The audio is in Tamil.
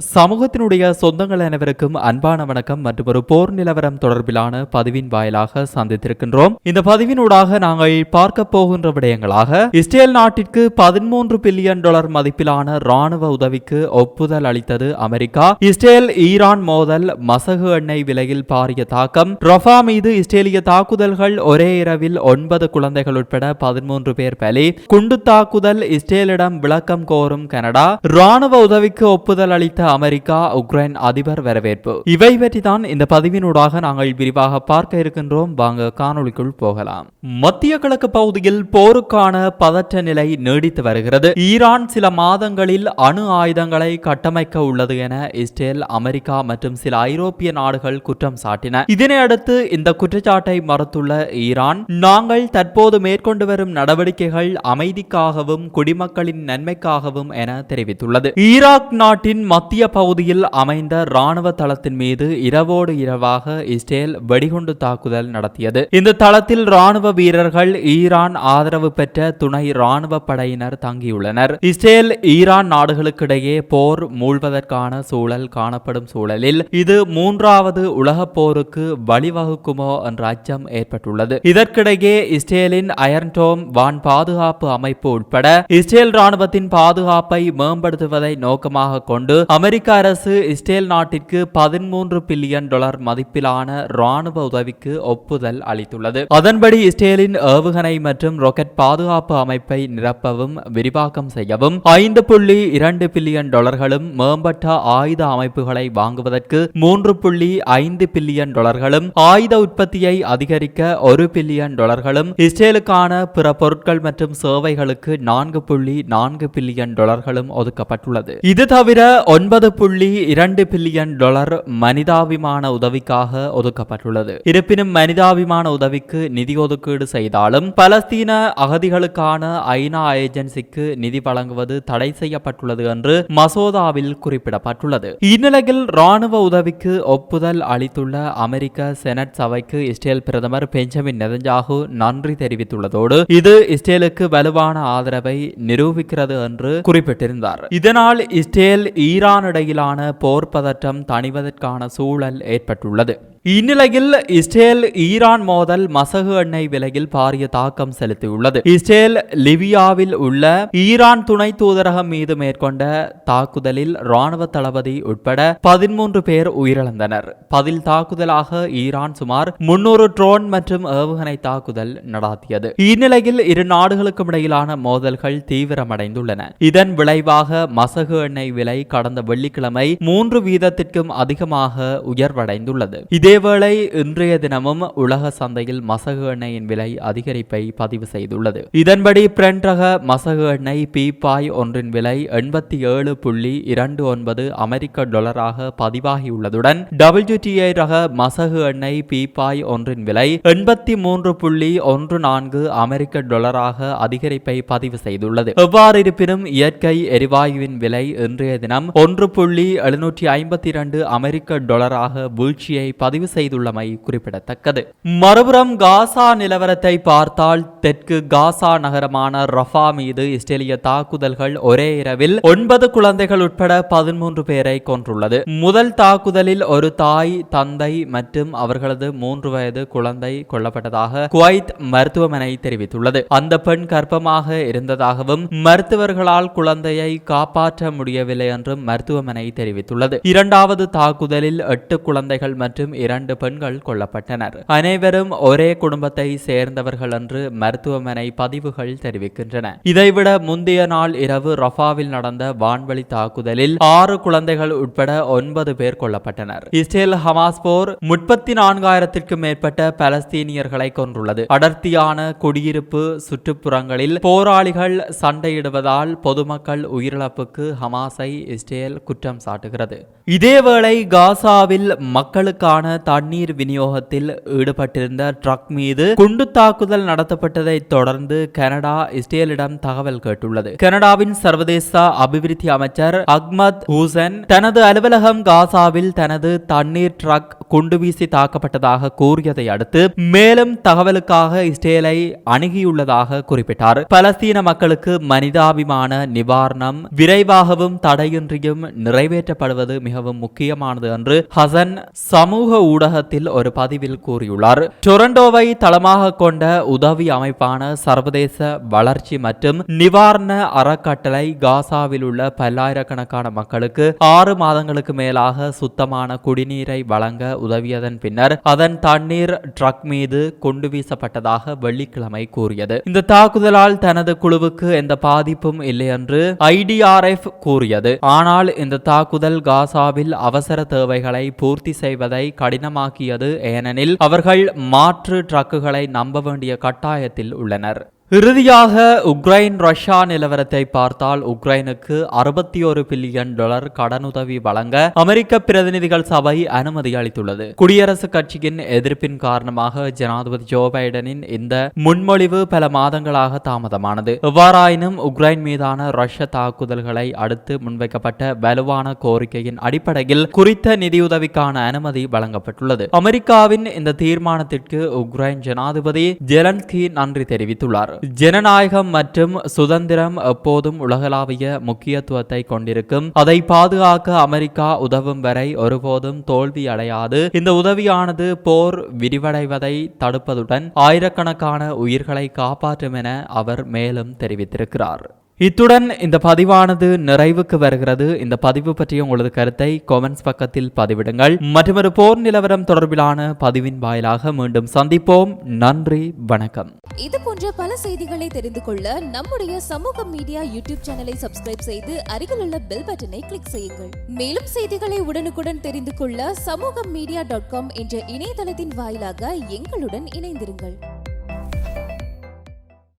சமூகத்தினுடைய சொந்தங்கள் அனைவருக்கும் அன்பான வணக்கம் மற்றும் ஒரு போர் நிலவரம் தொடர்பிலான பதிவின் வாயிலாக சந்தித்திருக்கின்றோம். இந்த பதிவினூடாக நாங்கள் பார்க்க போகின்ற விடயங்களாக இஸ்ரேல் நாட்டிற்கு பதிமூன்று பில்லியன் டாலர் மதிப்பிலான ராணுவ உதவிக்கு ஒப்புதல் அளித்தது அமெரிக்கா. இஸ்ரேல் ஈரான் மோதல் மசகு எண்ணெய் விலையில் பாரிய தாக்கம். ரஃபா மீது இஸ்ரேலிய தாக்குதல்கள் ஒரே இரவில் ஒன்பது குழந்தைகள் உட்பட பதிமூன்று பேர் பலி. குண்டு தாக்குதல் இஸ்ரேலிடம் விளக்கம் கோரும் கனடா. ராணுவ உதவிக்கு ஒப்புதல் அளித்த அமெரிக்கா உக்ரைன் அதிபர் வரவேற்பு. இவை பற்றி தான் இந்த பதிவினூடாக நாங்கள் விரிவாக பார்க்க இருக்கின்றோம். வாங்க காணொளிக்குள் போகலாம். மத்திய கிழக்கு பகுதியில் போருக்கான பதற்ற நிலை நீடித்து வருகிறது. ஈரான் சில மாதங்களில் அணு ஆயுதங்களை கட்டமைக்க உள்ளது என இஸ்ரேல் அமெரிக்கா மற்றும் சில ஐரோப்பிய நாடுகள் குற்றம் சாட்டின. இதனையடுத்து இந்த குற்றச்சாட்டை மறுத்துள்ள ஈரான் நாங்கள் தற்போது மேற்கொண்டு வரும் நடவடிக்கைகள் அமைதிக்காகவும் குடிமக்களின் நன்மைக்காகவும் என தெரிவித்துள்ளது. ஈராக் நாட்டின் மத்திய மத்திய பகுதியில் அமைந்த ராணுவ தளத்தின் மீது இரவோடு இரவாக இஸ்ரேல் வெடிகுண்டு தாக்குதல் நடத்தியது. இந்த தளத்தில் ராணுவ வீரர்கள் ஈரான் ஆதரவு பெற்ற துணை ராணுவ படையினர் தங்கியுள்ளனர். இஸ்ரேல் ஈரான் நாடுகளுக்கிடையே போர் மூழ்வதற்கான சூழல் காணப்படும் சூழலில் இது மூன்றாவது உலகப் போருக்கு வழிவகுக்குமோ என்ற அச்சம் ஏற்பட்டுள்ளது. இதற்கிடையே இஸ்ரேலின் அயர்ன்டோம் வான் பாதுகாப்பு அமைப்பு உட்பட இஸ்ரேல் ராணுவத்தின் பாதுகாப்பை மேம்படுத்துவதை நோக்கமாக கொண்டு அமெரிக்க அரசு இஸ்ரேல் நாட்டிற்கு பதிமூன்று பில்லியன் டாலர் மதிப்பிலான ராணுவ உதவிக்கு ஒப்புதல் அளித்துள்ளது. அதன்படி இஸ்ரேலின் ஏவுகணை மற்றும் ராக்கெட் பாதுகாப்பு அமைப்பை நிரப்பவும் விரிவாக்கம் செய்யவும் ஐந்து புள்ளி இரண்டு பில்லியன் டாலர்களும் மேம்பட்ட ஆயுத அமைப்புகளை வாங்குவதற்கு மூன்று புள்ளி ஐந்து பில்லியன் டாலர்களும் ஆயுத உற்பத்தியை அதிகரிக்க ஒரு பில்லியன் டாலர்களும் இஸ்ரேலுக்கான பிற பொருட்கள் மற்றும் சேவைகளுக்கு நான்கு புள்ளி நான்கு பில்லியன் டாலர்களும் ஒதுக்கப்பட்டுள்ளது. இது தவிர ஒன்பது புள்ளி இரண்டு பில்லியன் டாலர் மனிதாபிமான உதவிக்காக ஒதுக்கப்பட்டுள்ளது. இருப்பினும் மனிதாபிமான உதவிக்கு நிதி ஒதுக்கீடு செய்தாலும் பலஸ்தீன அகதிகளுக்கான ஐநா ஏஜென்சிக்கு நிதி வழங்குவது தடை செய்யப்பட்டுள்ளது என்று மசோதாவில் குறிப்பிடப்பட்டுள்ளது. இந்நிலையில் ராணுவ உதவிக்கு ஒப்புதல் அளித்துள்ள அமெரிக்க செனட் சபைக்கு இஸ்ரேல் பிரதமர் பெஞ்சமின் நெதஞ்சாகு நன்றி தெரிவித்துள்ளதோடு இது இஸ்ரேலுக்கு வலுவான ஆதரவை நிரூபிக்கிறது என்று குறிப்பிட்டிருந்தார். இதனால் இஸ்ரேல் ஈரான் இடையிலான போர் பதற்றம் தணிவதற்கான சூழல் ஏற்பட்டுள்ளது. இந்நிலையில் இஸ்ரேல் ஈரான் மோதல் மசகு எண்ணெய் விலையில் பாரிய தாக்கம் செலுத்தியுள்ளது. இஸ்ரேல் லிபியாவில் உள்ள ஈரான் துணை தூதரகம் மீது மேற்கொண்ட தாக்குதலில் ராணுவ தளபதி உட்பட பதிமூன்று பேர் உயிரிழந்தனர். பதில் தாக்குதலாக ஈரான் சுமார் முன்னூறு ட்ரோன் மற்றும் ஏவுகணை தாக்குதல் நடாத்தியது. இந்நிலையில் இரு நாடுகளுக்கும் இடையிலான மோதல்கள் தீவிரமடைந்துள்ளன. இதன் விளைவாக மசகு எண்ணெய் விலை கடந்த வெள்ளிக்கிழமை மூன்று வீதத்திற்கும் அதிகமாக உயர்வடைந்துள்ளது. இதேவேளை இன்றைய தினமும் உலக சந்தையில் மசகு எண்ணெயின் விலை அதிகரிப்பை பதிவு செய்துள்ளது. இதன்படி பிரெண்ட் ரக மசகு எண்ணெய் பீப்பாய் ஒன்றின் விலை எண்பத்தி ஏழு புள்ளி இரண்டு ஒன்பது அமெரிக்க டாலராக பதிவாகியுள்ளதுடன் டபிள்யூடிஐ ரக மசகு எண்ணெய் பீப்பாய் ஒன்றின் விலை எண்பத்தி மூன்று புள்ளி ஒன்று நான்கு அமெரிக்க டாலராக அதிகரிப்பை பதிவு செய்துள்ளது. எவ்வாறு இருப்பினும் இயற்கை எரிவாயுவின் விலை இன்றைய தினம் ஒன்று புள்ளி எழுநூற்றி ஐம்பத்தி இரண்டு அமெரிக்க டாலராக வீழ்ச்சியை பதிவு செய்துள்ளமை குறிப்பிடத்தக்கது. மறுபுறம் காசா நிலவரத்தை பார்த்தால் தெற்கு காசா நகரமான ரஃபா மீது இஸ்ரேலிய தாக்குதல்கள் ஒரே இரவில் ஒன்பது குழந்தைகள் உட்பட பதிமூன்று பேரை கொன்றுள்ளது. முதல் தாக்குதலில் ஒரு தாய் தந்தை மற்றும் அவர்களது மூன்று வயது குழந்தை கொல்லப்பட்டதாக குவைத் மருத்துவமனை தெரிவித்துள்ளது. அந்த பெண் கர்ப்பமாக இருந்ததாகவும் மருத்துவர்களால் குழந்தையை காப்பாற்ற முடியவில்லை என்றும் மருத்துவமனை தெரிவித்துள்ளது. இரண்டாவது தாக்குதலில் எட்டு குழந்தைகள் மற்றும் இரண்டு பெண்கள் கொல்லப்பட்டனர். அனைவரும் ஒரே குடும்பத்தை சேர்ந்தவர்கள் என்று மருத்துவமனை பதிவுகள் தெரிவிக்கின்றன. இதைவிட முந்தைய நாள் இரவு ரஃபாவில் நடந்த வான்வழி தாக்குதலில் ஆறு குழந்தைகள் உட்பட ஒன்பது பேர் கொல்லப்பட்டனர். இஸ்ரேல் ஹமாஸ் போர் முப்பத்தி நான்காயிரத்திற்கும் மேற்பட்ட பலஸ்தீனியர்களை கொன்றுள்ளது. அடர்த்தியான குடியிருப்பு சுற்றுப்புறங்களில் போராளிகள் சண்டையிடுவதால் பொதுமக்கள் உயிரிழப்புக்கு ஹமாஸை இஸ்ரேல் குற்றம் சாட்டுகிறது. இதேவேளை காசாவில் மக்களுக்கான தண்ணீர் விநியோகத்தில் ஈடுபட்டிருந்த ட்ரக் மீது குண்டு தாக்குதல் நடத்தப்பட்டதை தொடர்ந்து கனடா இஸ்ரேலிடம் தகவல் கேட்டுள்ளது. கனடாவின் சர்வதேச அபிவிருத்தி அமைச்சர் அக்மத் ஹூசன் தனது அலுவலகம் காசாவில் தனது தண்ணீர் ட்ரக் குண்டுவீசி தாக்கப்பட்டதாக கூறியதை அடுத்து மேலும் தகவலுக்காக இஸ்ரேலை அணுகியுள்ளதாக குறிப்பிட்டார். பலஸ்தீன மக்களுக்கு மனிதாபிமான நிவாரணம் விரைவாகவும் தடையின்றியும் நிறைவேற்றப்படுவது மிகவும் முக்கியமானது என்று ஹசன் சமூக ஊடகத்தில் ஒரு பதிவில் கூறியுள்ளார். டொரண்டோவை தளமாக கொண்ட உதவி அமைப்பான சர்வதேச வளர்ச்சி மற்றும் நிவாரண அறக்கட்டளை காசாவில் உள்ள பல்லாயிரக்கணக்கான மக்களுக்கு ஆறு மாதங்களுக்கு மேலாக சுத்தமான குடிநீரை வழங்க உதவியதன் பின்னர் அதன் தண்ணீர் ட்ரக் மீது கொண்டு வீசப்பட்டதாக வெள்ளிக்கிழமை கூறியது. இந்த தாக்குதலால் தனது குழுவுக்கு எந்த பாதிப்பும் இல்லை என்று ஐடிஆர்எஃப் கூறியது. ஆனால் இந்த தாக்குதல் காசாவில் அவசர தேவைகளை பூர்த்தி செய்வதை கடினமாக்கியது ஏனெனில் அவர்கள் மாற்று ட்ரக்குகளை நம்ப வேண்டிய கட்டாயத்தில் உள்ளனர். இறுதியாக உக்ரைன் ரஷ்யா நிலவரத்தை பார்த்தால் உக்ரைனுக்கு அறுபத்தி ஒரு பில்லியன் டாலர் கடனுதவி வழங்க அமெரிக்க பிரதிநிதிகள் சபை அனுமதி அளித்துள்ளது. குடியரசுக் கட்சியின் எதிர்ப்பின் காரணமாக ஜனாதிபதி ஜோ பைடனின் இந்த முன்மொழிவு பல மாதங்களாக தாமதமானது. எவ்வாறாயினும் உக்ரைன் மீதான ரஷ்ய தாக்குதல்களை அடுத்து முன்வைக்கப்பட்ட வலுவான கோரிக்கையின் அடிப்படையில் குறித்த நிதியுதவிக்கான அனுமதி வழங்கப்பட்டுள்ளது. அமெரிக்காவின் இந்த தீர்மானத்திற்கு உக்ரைன் ஜனாதிபதி ஜெலன்ஸ்கி நன்றி தெரிவித்துள்ளார். ஜனநாயகம் மற்றும் சுதந்திரம் எப்போதும் உலகளாவிய முக்கியத்துவத்தை கொண்டிருக்கும். அதை பாதுகாக்க அமெரிக்கா உதவும் வரை ஒருபோதும் தோல்வி அடையாது. இந்த உதவியானது போர் விரிவடைவதை தடுப்பதுடன் ஆயிரக்கணக்கான உயிர்களை காப்பாற்றும் என அவர் மேலும் தெரிவித்திருக்கிறார். இத்துடன் இந்த பதிவானது நிறைவுக்கு வருகிறது. இந்த பதிவு பற்றிய உங்களது கருத்தை கொமெண்ட்ஸ் பக்கத்தில் பதிவிடுங்கள். மற்றொரு போர் நிலவரம் தொடர்பிலான பதிவின் வாயிலாக மீண்டும் சந்திப்போம். நன்றி வணக்கம். இது போன்ற பல செய்திகளை தெரிந்து கொள்ள நம்முடைய சமூக மீடியா யூடியூப் சேனலை சப்ஸ்கிரைப் செய்து அருகிலுள்ள பெல் பட்டனை கிளிக் செய்யுங்கள். மேலும் செய்திகளை உடனுக்குடன் தெரிந்து கொள்ள சமூக மீடியா டாட் காம் என்ற இணையதளத்தின் வாயிலாக எங்களுடன் இணைந்திருங்கள்.